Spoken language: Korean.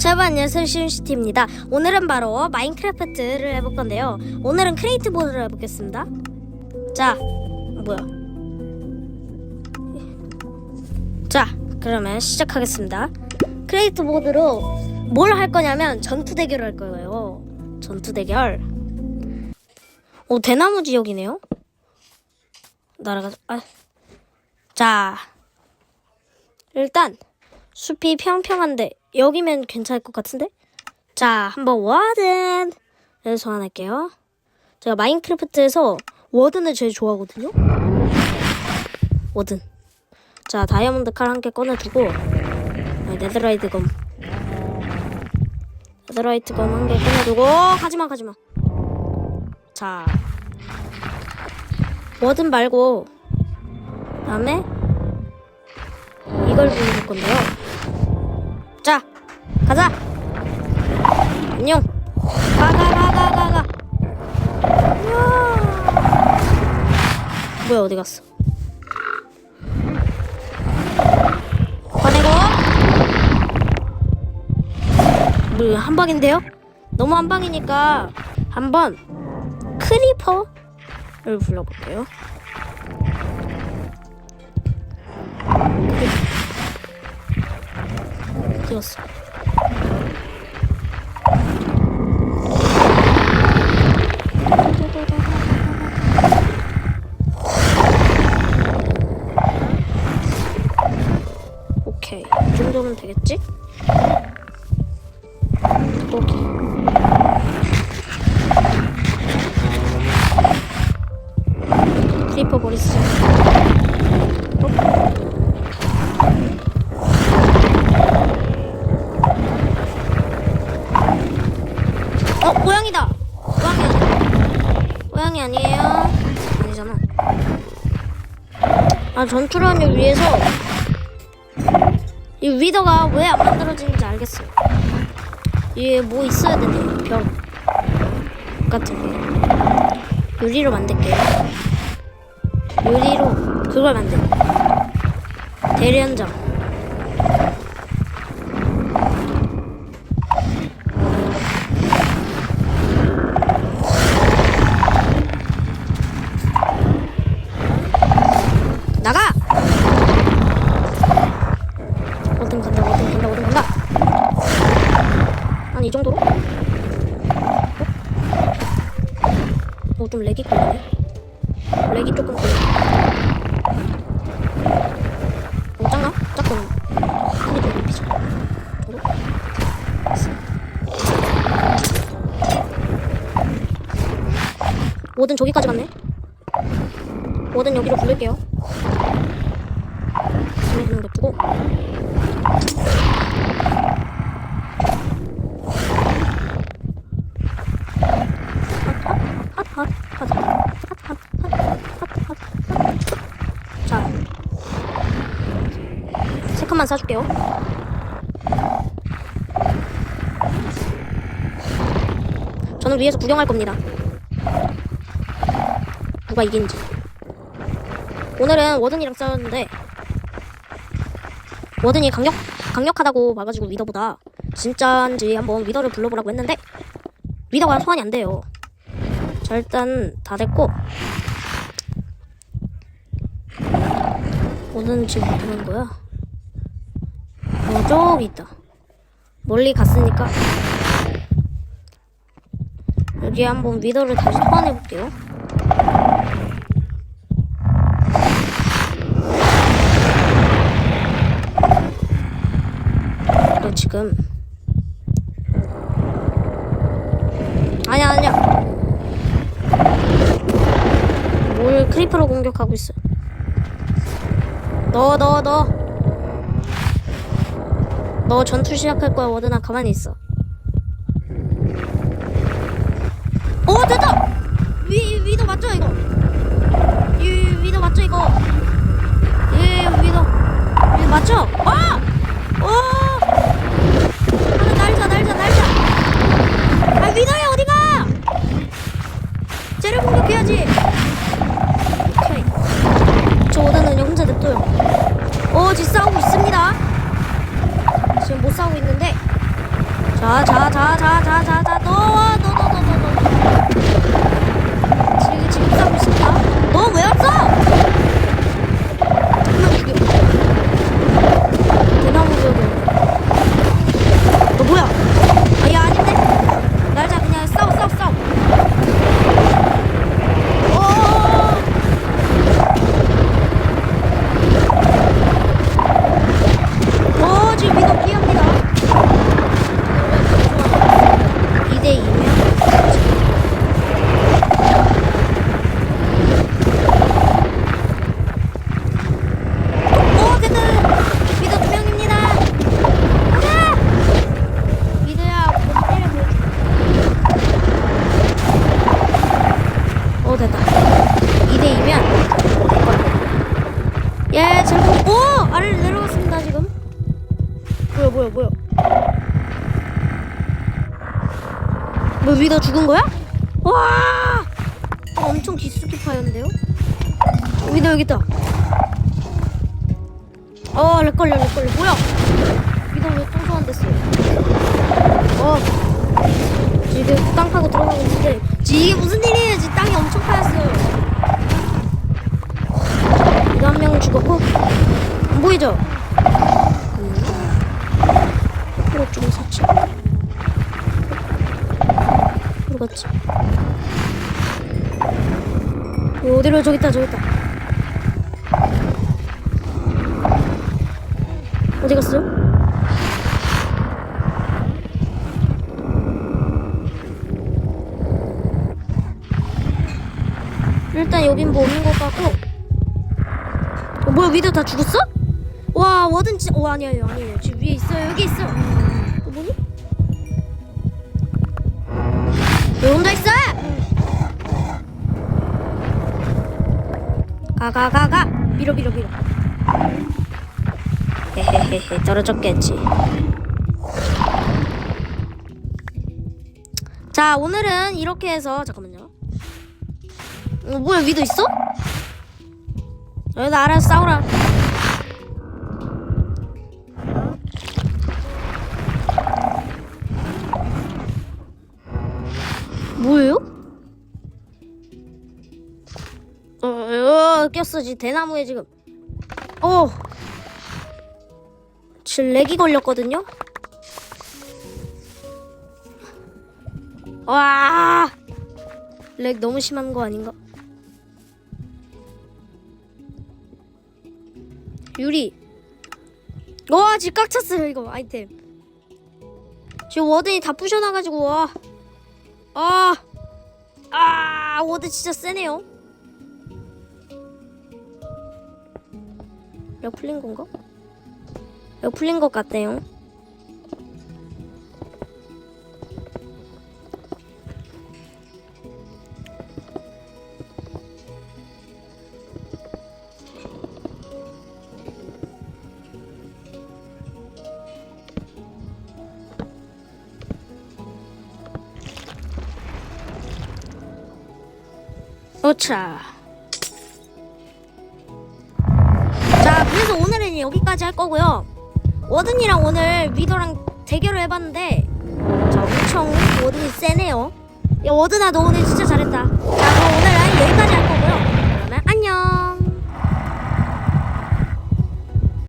자, 여러분 안녕하세요. 시윤시티입니다. 오늘은 바로 마인크래프트를 해볼 건데요. 오늘은 크리에이트 보드를 해보겠습니다. 자 뭐야? 자 그러면 시작하겠습니다. 크리에이트 보드로 뭘 할 거냐면 전투 대결을 할 거예요. 전투 대결. 오 대나무 지역이네요? 날아가 아. 자 일단 숲이 평평한데 여기면 괜찮을 것 같은데? 자, 한번 워든을 소환할게요. 제가 마인크래프트에서 워든을 제일 좋아하거든요. 워든. 자, 다이아몬드 칼 한 개 꺼내두고 네, 네드라이트 검. 네드라이트 검 한 개 꺼내두고 가지마 가지마. 자, 워든 말고 다음에 이걸 부를 건데요. 자, 가자. 안녕. 가, 가, 가, 가, 가, 가. 우와. 뭐야, 어디 갔어? 꺼내고. 뭐, 한 방인데요? 너무 한 방이니까 한번 크리퍼를 불러볼게요. 갔어? 오케이 이 정도면 되겠지? 고기 크리퍼 버리스 아니에요? 아니잖아. 아 전투란을 위해서 이 위더가 왜 안 만들어지는지 알겠어요. 이게 뭐 있어야 되네 벽 같은 게 유리로 만들게요. 유리로 그걸 만들 대련장 좀 렉이 걸리네. 렉이 조금 걸리네. 어, 작나? 작거든. 크기 좀 높이죠. 정도? 뭐든 저기까지 갔네. 뭐든 여기로 부를게요. 이거 두고 자, 세 칸만 사줄게요. 저는 위에서 구경할 겁니다. 누가 이긴지. 오늘은 워든이랑 싸웠는데 워든이 강력 강력하다고 봐가지고 위더보다 진짜인지 한번 위더를 불러보라고 했는데 위더가 소환이 안 돼요. 자 일단 다 됐고 워든 지금 어떻게 하는 거야? 어 저기 있다. 멀리 갔으니까. 여기 한번 위더를 다시 소환해 볼게요. 너 지금. 아니야 아니야. 뭘 크리퍼로 공격하고 있어. 너너너 너 전투 시작할 거야. 워드나 가만히 있어. 오 됐다! 위 위도 맞죠 이거? 위 위도 맞죠 이거? 예 위도. 위 맞죠? 아 예 제법 오! 아래로 내려갔습니다 지금. 뭐야 뭐야 뭐야? 뭐 위더 죽은 거야? 와! 엄청 깊숙이 파였는데요? 위더 여기 있다. 어 렉걸려 렉걸려. 뭐야? 위더 왜 똥소한 됐어요? 어. 지금 땅 파고 들어가고 있는데 지 이게 무슨 일이에요? 지금 땅이 엄청 파였어요 위더 한명 죽었고 안 보이죠? 이거 좀 사치 모르겠지. 어디로 저기 있다 저기 있다. 어디 갔어요? 일단 여긴 뭐 없는 것 같고. 어, 뭐야 위드 다 죽었어? 와 워든 진짜 어 아니에요 아니에요 지금 위에 있어요 여기 있어. 어, 뭐니? 왜 혼자 있어? 가가가가 밀어 밀어 밀어 헤헤헤헤 떨어졌겠지 자 오늘은 이렇게 해서 잠깐만요 어, 뭐야 위도 있어? 여기다 알아서 싸우라 뭐예요? 어, 어, 꼈어 지금 대나무에 지금. 어. 지금 렉이 걸렸거든요. 와. 렉 너무 심한 거 아닌가? 유리. 와, 지금 꽉 찼어요 이거 아이템. 지금 워든이 다 부셔놔가지고 와. 아, 아, 워드 진짜 세네요. 약 풀린 건가? 약 풀린 것 같네요. 어차. 자, 그래서 오늘은 여기까지 할 거고요. 워든이랑 오늘 위더랑 대결을 해봤는데, 자, 엄청 워든이 세네요. 야, 워든아, 너 오늘 진짜 잘했다. 자, 그럼 오늘 은 여기까지 할 거고요. 그러면 안녕.